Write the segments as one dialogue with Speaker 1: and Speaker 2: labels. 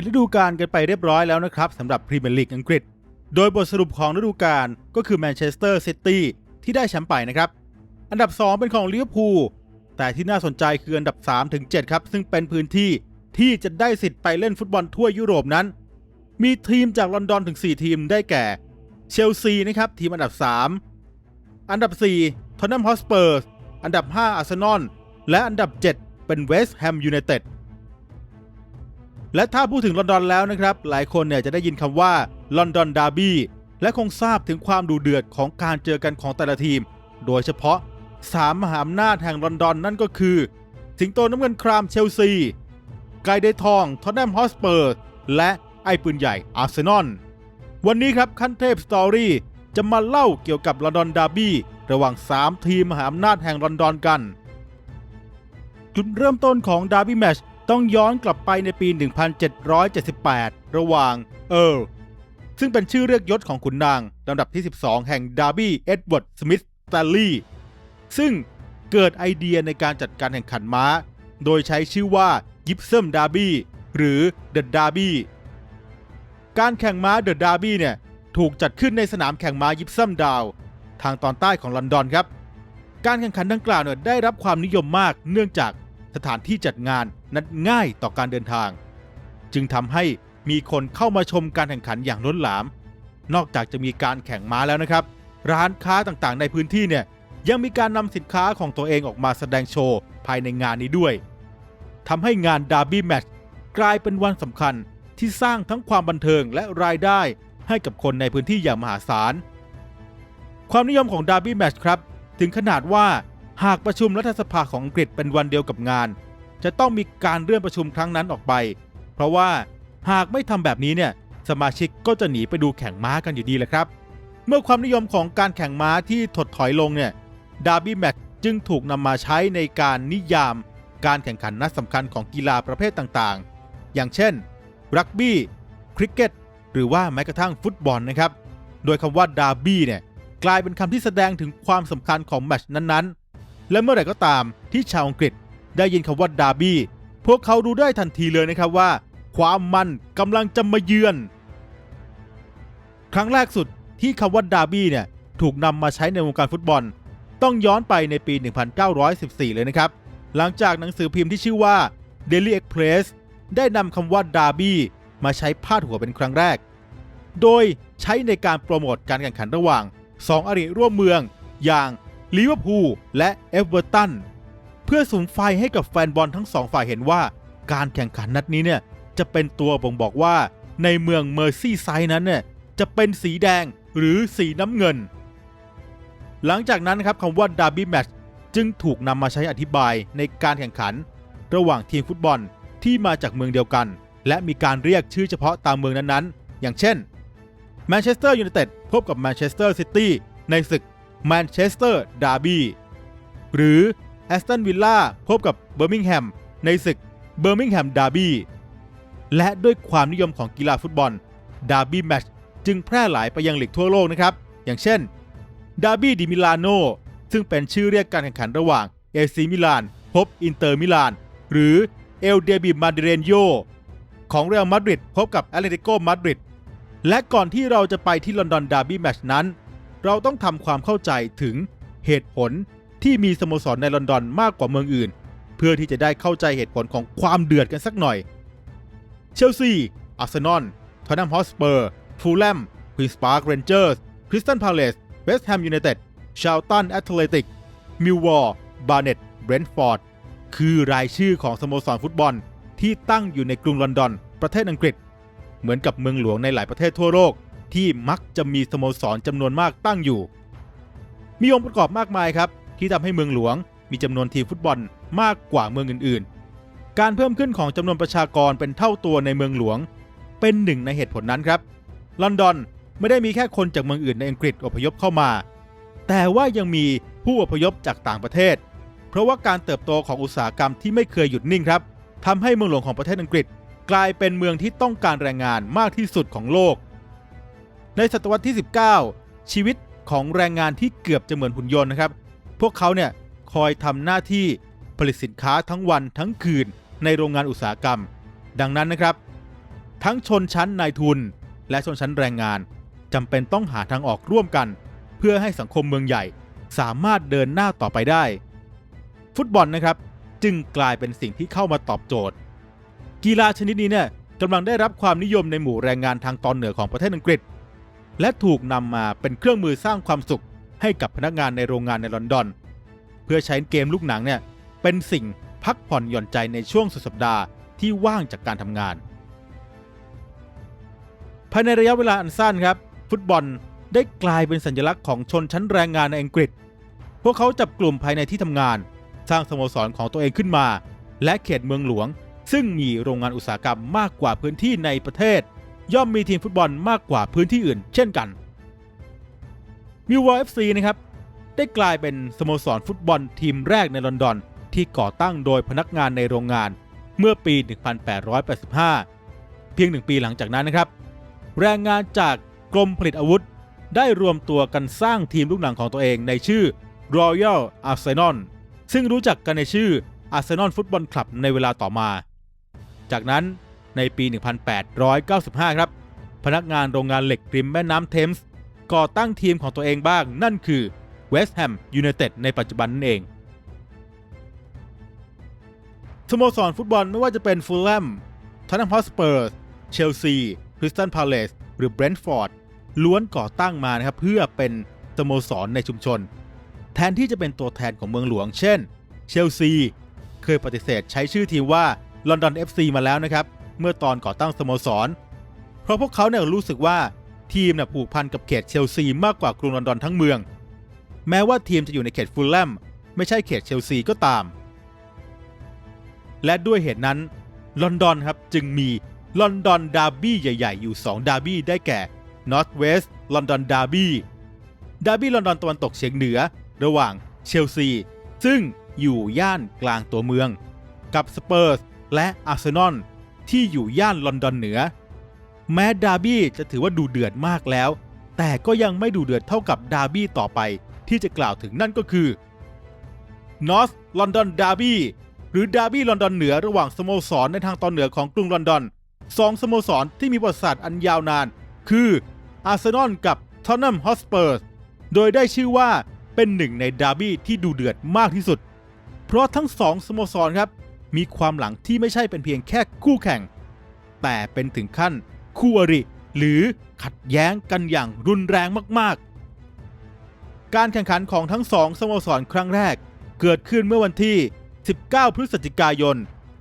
Speaker 1: ปิดฤดูกาลกันไปเรียบร้อยแล้วนะครับสำหรับพรีเมียร์ลีกอังกฤษ โดยบทสรุปของฤดูกาลก็คือแมนเชสเตอร์ซิตี้ที่ได้แชมป์ไปนะครับ อันดับ 2 เป็นของลิเวอร์พูลแต่ที่น่าสนใจคืออันดับ3ถึง7ครับซึ่งเป็นพื้นที่ที่จะได้สิทธิ์ไปเล่นฟุตบอลทั่วยุโรปนั้น มีทีมจากลอนดอนถึง 4 ทีมได้แก่ เชลซีนะครับทีมอันดับ 3 อันดับ4ทอนนัมฮอสเปอร์สอันดับ 5 อาร์เซนอลและอันดับ 7 เป็นเวสต์แฮมยูไนเต็ด และถ้าพูดถึงลอนดอนแล้วนะครับ หลายคนเนี่ยจะได้ยินคำว่าลอนดอนดาร์บี้และคงทราบถึงความดูเดือดของการเจอกันของแต่ละทีม โดยเฉพาะ3มหาอำนาจแห่งลอนดอนนั่นก็คือ สิงโตน้ำเงินครามเชลซีไกเดทองทอตแนมฮอสเปอร์และไอปืนใหญ่อาร์เซนอลวันนี้ครับขั้นเทพสตอรี่จะมาเล่าเกี่ยวกับลอนดอนดาร์บี้ระหว่าง 3 ทีมมหาอำนาจแห่งลอนดอนกัน จุดเริ่มต้นของดาร์บี้แมช ต้องย้อนกลับไปในปี 1778 ระหว่างเออร์ซึ่งเป็นชื่อเรียกยศของขุนนางลำดับที่ 12 แห่งดาร์บี้เอ็ดเวิร์ดสมิธสแตลลีย์ซึ่งเกิดไอเดียในการจัดการแข่งขันม้า โดยใช้ชื่อว่ายิปเซมดาร์บี้หรือเดอะดาร์บี้การแข่งม้าเดอะดาร์บี้เนี่ยถูกจัดขึ้นในสนามแข่งม้ายิปซัมดาว ทางตอนใต้ของลอนดอนครับ การแข่งขันดังกล่าวเนี่ยได้รับความนิยมมากเนื่องจาก สถานที่จัดงานนั้นง่ายต่อการเดินทาง จึงทำให้มีคนเข้ามาชมการแข่งขันอย่างล้นหลาม นอกจากจะมีการแข่งม้าแล้วนะครับ ร้านค้าต่างๆ ในพื้นที่เนี่ยยังมีการนำสินค้าของตัวเองออกมาแสดงโชว์ภายในงานนี้ด้วยทำให้งานดาร์บี้แมตช์กลายเป็นวันสำคัญที่สร้างทั้งความบันเทิงและรายได้ให้กับคนในพื้นที่อย่างมหาศาล ความนิยมของดาร์บี้แมตช์ครับ ถึงขนาดว่า หากประชุมรัฐสภาของอังกฤษเป็นวันเดียวกับงาน จะต้องมีการเลื่อนประชุมครั้งนั้นออกไป เพราะว่าหากไม่ทำแบบนี้เนี่ยสมาชิกก็จะหนีไปดูแข่งม้ากันอยู่ดีแหละครับ เมื่อความนิยมของการแข่งม้าที่ถดถอยลงเนี่ยดาร์บี้แมตช์จึงถูกนำมาใช้ในการนิยาม การแข่งขันนัดสำคัญของกีฬาประเภทต่างๆ อย่างเช่น รักบี้ คริกเก็ต หรือว่าแม้กระทั่งฟุตบอลนะครับ โดยคำว่าดาร์บี้เนี่ยกลายเป็นคำที่แสดงถึงความสำคัญของแมตช์นั้นๆ และเมื่อไหร่ก็ตามที่ชาวอังกฤษได้ยินคำว่าดาร์บี้ พวกเขารู้ได้ทันทีเลยนะครับว่า ความมันกำลังจะมาเยือน ครั้งแรกสุดที่คำว่าดาร์บี้เนี่ยถูกนำมาใช้ในวงการฟุตบอล ต้องย้อนไปในปี 1914 เลยนะครับ หลังจากหนังสือพิมพ์ที่ชื่อว่า Daily Express ได้นำคำว่าดาร์บี้มาใช้พาดหัวเป็นครั้งแรก โดยใช้ในการโปรโมทการแข่งขันระหว่าง 2อริร่วมเมืองอย่าง ลิเวอร์พูลและเอเวอร์ตันเพื่อสุมไฟให้กับแฟนบอลทั้งสองฝ่ายเห็นว่า การแข่งขันนัดนี้เนี่ยจะเป็นตัวบ่งบอกว่าในเมืองเมอร์ซี่ไซด์นั้นเนี่ยจะเป็นสีแดงหรือสีน้ำเงิน หลังจากนั้นครับคำว่าดาร์บี้แมตช์จึงถูกนำมาใช้อธิบายในการแข่งขัน ระหว่างทีมฟุตบอลที่มาจากเมืองเดียวกัน และมีการเรียกชื่อเฉพาะตามเมืองนั้นๆ อย่างเช่นแมนเชสเตอร์ยูไนเต็ดพบกับแมนเชสเตอร์ซิตี้ในศึก แมนเชสเตอร์ดาร์บี้หรือแอสตันวิลล่าพบกับเบอร์มิงแฮมในศึกเบอร์มิงแฮมดาร์บี้และด้วยความนิยมของกีฬาฟุตบอลดาร์บี้แมตช์จึงแพร่หลายไปยังหลีกทั่วโลกนะครับ อย่างเช่นดาร์บี้ดิมิลานโนซึ่งเป็นชื่อเรียกการแข่งขันระหว่างเอซีมิลานพบอินเตอร์มิลานหรือเอลเดบิมาเดเรนโยของเรอัลมาดริดพบกับแอตเลติโกมาดริดและก่อนที่เราจะไปที่ลอนดอนดาร์บี้แมตช์นั้น เราต้องทำความเข้าใจถึงเหตุผลที่มีสโมสรในลอนดอนมากกว่าเมืองอื่น เพื่อที่จะได้เข้าใจเหตุผลของความเดือดกันสักหน่อย เชลซี อาร์เซนอลทอตแนมฮอสเปอร์ ฟูลแลมควีนสปาร์กเรนเจอร์ส คริสตันพาเลส เวสต์แฮมยูไนเต็ด ชาลตันแอตเลติก มิลวอร์ บาร์เน็ต เบรนท์ฟอร์ด คือรายชื่อของสโมสรฟุตบอลที่ตั้งอยู่ในกรุงลอนดอน ประเทศอังกฤษ เหมือนกับเมืองหลวงในหลายประเทศทั่วโลก ที่มักจะมีสโมสรจำนวนมากตั้งอยู่ มีองค์ประกอบมากมายครับ ที่ทำให้เมืองหลวง มีจำนวนทีมฟุตบอลมากกว่าเมืองอื่น ๆ การเพิ่มขึ้นของจำนวนประชากรเป็นเท่าตัวในเมืองหลวง เป็นหนึ่งในเหตุผลนั้นครับ ลอนดอนไม่ได้มีแค่คนจากเมืองอื่นในอังกฤษอพยพเข้ามา แต่ว่ายังมีผู้อพยพจากต่างประเทศ เพราะว่าการเติบโตของอุตสาหกรรมที่ไม่เคยหยุดนิ่งครับทำให้เมืองหลวงของประเทศอังกฤษ กลายเป็นเมืองที่ต้องการแรงงานมากที่สุดของโลก ในศตวรรษที่ 19 ชีวิตของแรงงานที่เกือบจะเหมือนหุ่นยนต์นะครับ พวกเขาเนี่ยคอยทำหน้าที่ผลิตสินค้าทั้งวันทั้งคืนในโรงงานอุตสาหกรรม ดังนั้นนะครับ ทั้งชนชั้นนายทุน และชนชั้นแรงงานจำเป็นต้องหาทางออกร่วมกัน เพื่อให้สังคมเมืองใหญ่สามารถเดินหน้าต่อไปได้ ฟุตบอลนะครับจึงกลายเป็นสิ่งที่เข้ามาตอบโจทย์ กีฬาชนิดนี้เนี่ยกำลังได้รับความนิยมในหมู่แรงงานทางตอนเหนือของประเทศอังกฤษ และถูกนำมาเป็นเครื่องมือสร้างความสุขให้กับพนักงานในโรงงานในลอนดอน เพื่อใช้เกมลูกหนังเนี่ยเป็นสิ่งพักผ่อนหย่อนใจในช่วงสุดสัปดาห์ที่ว่างจากการทำงาน ภายในระยะเวลาอันสั้นครับ ฟุตบอลได้กลายเป็นสัญลักษณ์ของชนชั้นแรงงานในอังกฤษ พวกเขาจับกลุ่มภายในที่ทำงาน สร้างสโมสรของตัวเองขึ้นมา และเขตเมืองหลวง ซึ่งมีโรงงานอุตสาหกรรมมากกว่าพื้นที่ในประเทศ ย่อมมีทีมฟุตบอลมากกว่าพื้นที่อื่น เช่นกันมิววอลเอฟซีนะครับได้กลายเป็นสโมสรฟุตบอลทีมแรกในลอนดอน ที่ก่อตั้งโดยพนักงานในโรงงานเมื่อปี 1885 เพียงหนึ่งปีหลังจากนั้นนะครับ แรงงานจากกรมผลิตอาวุธ ได้รวมตัวกันสร้างทีมลูกหนังของตัวเองในชื่อ Royal Arsenal ซึ่งรู้จักกันในชื่อ Arsenal Football Club ในเวลาต่อมา จากนั้น ในปี 1895 ครับ พนักงานโรงงานเหล็กริมแม่น้ำเทมส์ก่อตั้งทีมของตัวเองบ้าง นั่นคือ West Ham United ในปัจจุบันนั่นเอง สโมสรฟุตบอลไม่ว่าจะเป็นฟูลแลมท o น n ัมฮอสเปอร์ส เชลซีคริสตันพาเลสหรือเบรนท์ฟอร์ดล้วนก่อตั้งมานะครับเพื่อเป็นสโมสรในชุมชน แทนที่จะเป็นตัวแทนของเมืองหลวง เช่น เชลซี เคยปฏิเสธใช้ชื่อทีมว่าลอนดอน FC มาแล้วนะครับ เมื่อตอนก่อตั้งสโมสร เพราะพวกเขาเนี่ยรู้สึกว่าทีมเนี่ยผูกพันกับเขตเชลซีมากกว่ากรุงลอนดอนทั้งเมือง แม้ว่าทีมจะอยู่ในเขตฟูลแลมไม่ใช่เขตเชลซีก็ตาม และด้วยเหตุนั้นลอนดอนครับจึงมีลอนดอนดาร์บี้ใหญ่ ๆ อยู่ 2 ดาร์บี้ได้แก่ North West London Derby ดาร์บี้ลอนดอนตะวันตกเฉียงเหนือ ระหว่างเชลซี ซึ่งอยู่ย่านกลางตัวเมือง กับสเปอร์สและอาร์เซนอล ที่อยู่ย่านลอนดอนเหนือ แม้ดาร์บี้จะถือว่าดูเดือดมากแล้ว แต่ก็ยังไม่ดูเดือดเท่ากับดาร์บี้ต่อไปที่จะกล่าวถึงนั่นก็คือ North London Derby หรือดาร์บี้ลอนดอนเหนือระหว่างสโมสรในทางตอนเหนือของกรุงลอนดอนสองสโมสรที่มีประวัติศาสตร์อันยาวนาน คืออาร์เซนอลกับทอนนัมฮอสเปอร์สโดยได้ชื่อว่าเป็นหนึ่งในดาร์บี้ที่ดูเดือดมากที่สุด เพราะทั้งสองสโมสรครับ มีความหลังที่ไม่ใช่เป็นเพียงแค่คู่แข่ง แต่เป็นถึงขั้นคู่อริ หรือขัดแย้งกันอย่างรุนแรงมากๆ การแข่งขันของทั้งสองสโมสรครั้งแรก เกิดขึ้นเมื่อวันที่ 19 พฤศจิกายน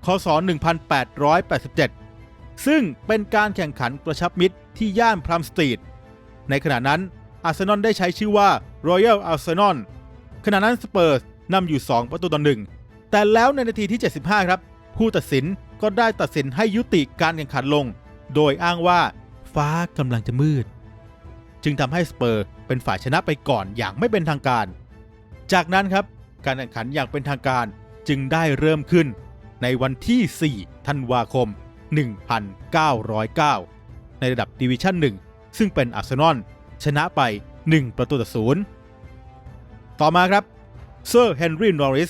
Speaker 1: คศ 1887 ซึ่งเป็นการแข่งขันกระชับมิตรที่ย่านพรัมสตรีท ในขณะนั้นอาร์เซนอลได้ใช้ชื่อว่า Royal Arsenal ขณะนั้นสเปอร์สนำอยู่ 2 ประตูต่อหนึ่ง แต่แล้วในนาทีที่ 75 ครับ ผู้ตัดสินก็ได้ตัดสินให้ยุติการแข่งขันลง โดยอ้างว่าฟ้ากำลังจะมืด จึงทำให้สเปอร์เป็นฝ่ายชนะไปก่อนอย่างไม่เป็นทางการ จากนั้นครับการแข่งขันอย่างเป็นทางการจึงได้เริ่มขึ้นในวันที่ 4 ธันวาคม 1909 ในระดับดิวิชั่น 1 ซึ่งเป็นอาร์เซนอลชนะไป 1 ประตูต่อศูนย์ต่อมาครับเซอร์เฮนรี่นอริส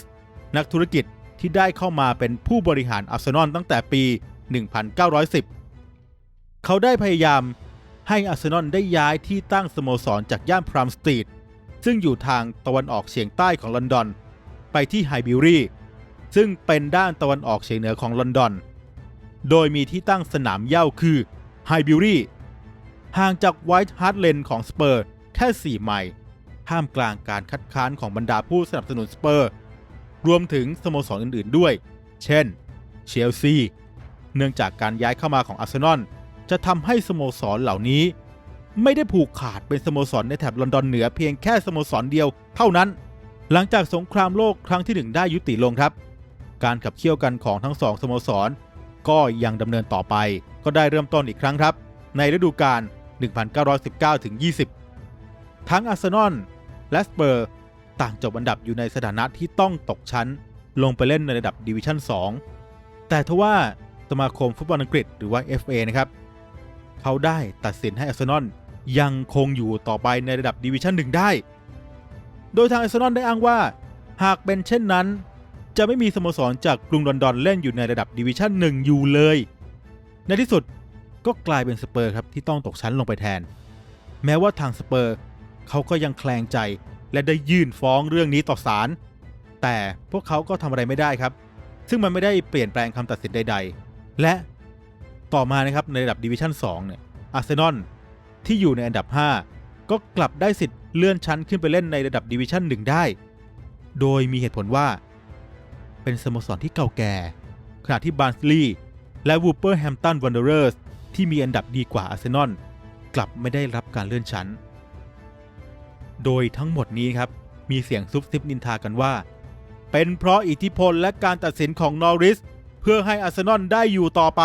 Speaker 1: นักธุรกิจที่ได้เข้ามาเป็นผู้บริหารอาร์เซนอลตั้งแต่ปี 1910 เขาได้พยายามให้อาร์เซนอลได้ย้ายที่ตั้งสโมสรจากย่านพรามสตรีทซึ่งอยู่ทางตะวันออกเฉียงใต้ของลอนดอน ไปที่ไฮบิวรีซึ่งเป็นด้านตะวันออกเฉียงเหนือของลอนดอน โดยมีที่ตั้งสนามเย้าคือไฮบิวรีห่างจากไวท์ฮาร์ดเลนของสเปอร์แค่ 4 ไมล์ท่ามกลางการคัดค้านของบรรดาผู้สนับสนุนสเปอร์ รวมถึงสโมสรอื่น ๆ ด้วย เช่น เชลซี เนื่องจากการย้ายเข้ามาของอาร์เซนอลจะทำให้สโมสรเหล่านี้ ไม่ได้ผูกขาดเป็นสโมสรในแถบลอนดอนเหนือเพียงแค่สโมสรเดียวเท่านั้น หลังจากสงครามโลกครั้งที่หนึ่งได้ยุติลงครับ การขับเคี่ยวกันของทั้งสองสโมสร ก็ยังดำเนินต่อไป ก็ได้เริ่มต้นอีกครั้งครับ ในฤดูกาล1919-20 ทั้งอาร์เซนอลและสเปอร์ ต่างจบอันดับอยู่ในสถานะที่ต้องตกชั้น ลงไปเล่นในระดับดิวิชั่น 2 แต่ทว่าสมาคมฟุตบอลอังกฤษหรือว่า FA นะครับ เขาได้ตัดสินให้อาร์เซนอลยังคงอยู่ต่อไปในระดับดิวิชั่น1ได้ โดยทางอาร์เซนอลได้อ้างว่า หากเป็นเช่นนั้น จะไม่มีสโมสรจากกรุงลอนดอนเล่นอยู่ในระดับดิวิชั่น1อยู่เลย ในที่สุดก็ก็กลายเป็นสเปอร์ครับที่ต้องตกชั้นลงไปแทน แม้ว่าทางสเปอร์เขาก็ยังแคลงใจ และได้ยื่นฟ้องเรื่องนี้ต่อศาลแต่พวกเขาก็ทำอะไรไม่ได้ครับ ซึ่งมันไม่ได้เปลี่ยนแปลงคำตัดสินใด ๆ และต่อมานะครับในระดับดิวิชั่น2เนี่ยอาร์เซนอลที่อยู่ในอันดับ 5 ก็กลับได้สิทธิ์เลื่อนชั้นขึ้นไปเล่นในระดับดิวิชั่น1ได้ โดยมีเหตุผลว่า เป็นสโมสรที่เก่าแก่ ขณะที่บาร์นสลีย์และวูเปอร์แฮมตันวันเดอร์สที่มีอันดับดีกว่าอาร์เซนอลกลับไม่ได้รับการเลื่อนชั้น โดยทั้งหมดนี้ครับ มีเสียงซุบซิบนินทากันว่า เป็นเพราะอิทธิพลและการตัดสินของนอริส เพื่อให้อาร์เซนอลได้อยู่ต่อไป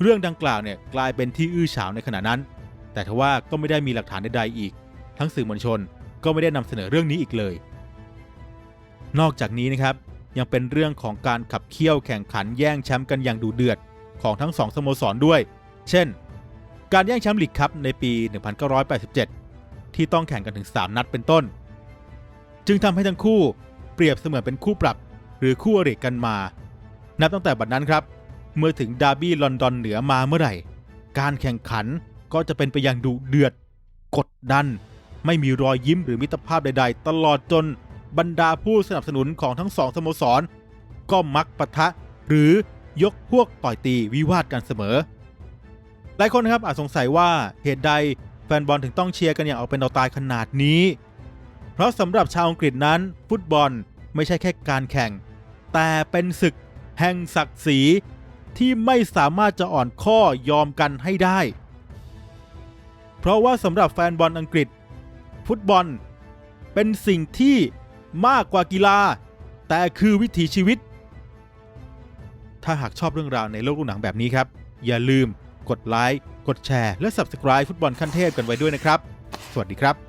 Speaker 1: เรื่องดังกล่าวเนี่ยกลายเป็นที่อื้อฉาวในขณะนั้น แต่ทว่าก็ไม่ได้มีหลักฐานใดๆอีก ทั้งสื่อมวลชนก็ไม่ได้นำเสนอเรื่องนี้อีกเลย นอกจากนี้นะครับยังเป็นเรื่องของการขับเคี่ยวแข่งขันแย่งแชมป์กันอย่างดุเดือดของทั้งสองสโมสรด้วย เช่น การแย่งแชมป์ลีกคัพในปี 1987 ที่ต้องแข่งกันถึง 3 นัดเป็นต้น จึงทำให้ทั้งคู่เปรียบเสมือนเป็นคู่ปรับหรือคู่อริกันมา นับตั้งแต่บัดนั้นครับ เมื่อถึงดาร์บี้ลอนดอนเหนือมาเมื่อไหร่ การแข่งขันก็จะเป็นไปอย่างดุเดือด กดดัน ไม่มีรอยยิ้มหรือมิตรภาพใด ๆ ตลอดจนบรรดาผู้สนับสนุนของทั้งสองสโมสร ก็มักปะทะหรือยกพวกต่อยตีวิวาทกันเสมอ หลายคนนะครับอาจสงสัยว่าเหตุใด แฟนบอลถึงต้องเชียร์กันอย่างเอาเป็นเอาตายขนาดนี้ เพราะสำหรับชาวอังกฤษนั้น ฟุตบอลไม่ใช่แค่การแข่ง แต่เป็นศึกแห่งศักดิ์ศรีที่ไม่สามารถจะอ่อนข้อยอมกันให้ได้ เพราะว่าสำหรับแฟนบอลอังกฤษ ฟุตบอล เป็นสิ่งที่มากกว่ากีฬา แต่คือวิถีชีวิต ถ้าหากชอบเรื่องราวในโลกลูกหนังแบบนี้ครับ อย่าลืมกดไลค์ กดแชร์ และ Subscribe ฟุตบอลขั้นเทพกันไว้ด้วยนะครับ สวัสดีครับ